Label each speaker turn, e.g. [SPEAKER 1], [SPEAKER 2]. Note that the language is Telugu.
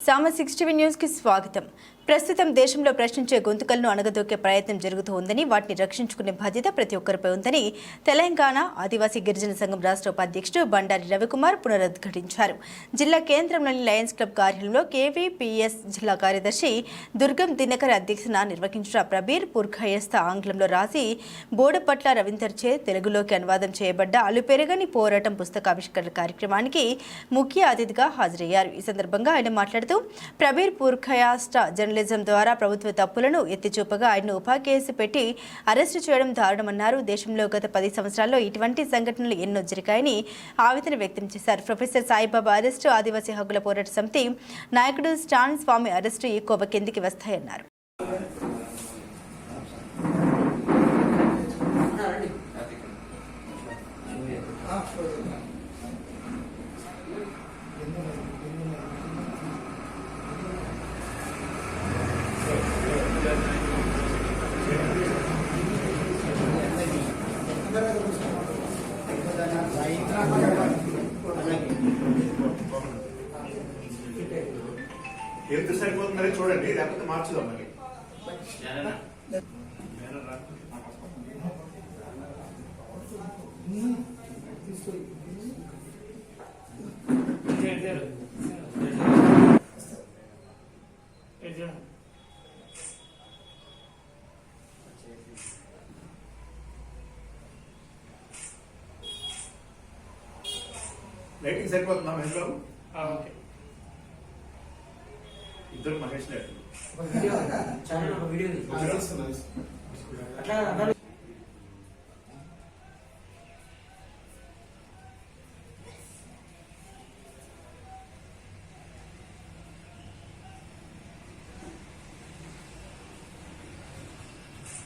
[SPEAKER 1] సామ సిక్స్ టీవీ న్యూస్కి స్వాగతం. ప్రస్తుతం దేశంలో ప్రశ్నించే గొంతుకలను అణగదొక్కే ప్రయత్నం జరుగుతూ ఉందని వాటిని రక్షించుకునే బాధ్యత ప్రతి ఒక్కరిపై ఉందని తెలంగాణ ఆదివాసీ గిరిజన సంఘం రాష్ట్ర ఉపాధ్యక్షుడు బండారి రవికుమార్ పునరుద్ఘాటించారు. జిల్లా కేంద్రంలోని లయన్స్ క్లబ్ కార్యాలయంలో కేవీపీఎస్ జిల్లా కార్యదర్శి దుర్గం దినకర్ అధ్యక్షన నిర్వహించిన ప్రబీర్ పుర్ఖయస్థ ఆంగ్లంలో రాసి బోడపట్ల రవీందర్ చే తెలుగులోకి అనువాదం చేయబడ్డ అలుపెరగని పోరాటం పుస్తకావిష్కరణ కార్యక్రమానికి ముఖ్య అతిథిగా హాజరయ్యారు. ఈ సందర్భంగా ఆయన మాట్లాడుతూ ప్రబీర్ పుర్ఖయాస్ట జర్నలిజం ద్వారా ప్రభుత్వ తప్పులను ఎత్తిచూపగా ఆయన్ను ఉపాకేసి పెట్టి అరెస్టు చేయడం దారుణమన్నారు. దేశంలో గత పది సంవత్సరాల్లో ఇటువంటి సంఘటనలు ఎన్నో జరిగాయని ఆవేదన వ్యక్తం చేశారు. ప్రొఫెసర్ సాయిబాబా అరెస్టు ఆదివాసీ హక్కుల పోరాట సమితి నాయకుడు స్టాన్ స్వామి అరెస్టు ఈ కిందికి వస్తాయన్నారు.
[SPEAKER 2] ఎంత సరిపోతుందని చూడండి లేకపోతే మార్చుదాం మళ్ళీ లైటింగ్ సరిపోతుందా మహేష్ బాబు?
[SPEAKER 3] ఓకే.
[SPEAKER 2] ఇద్దరు మహేష్
[SPEAKER 4] అట్లా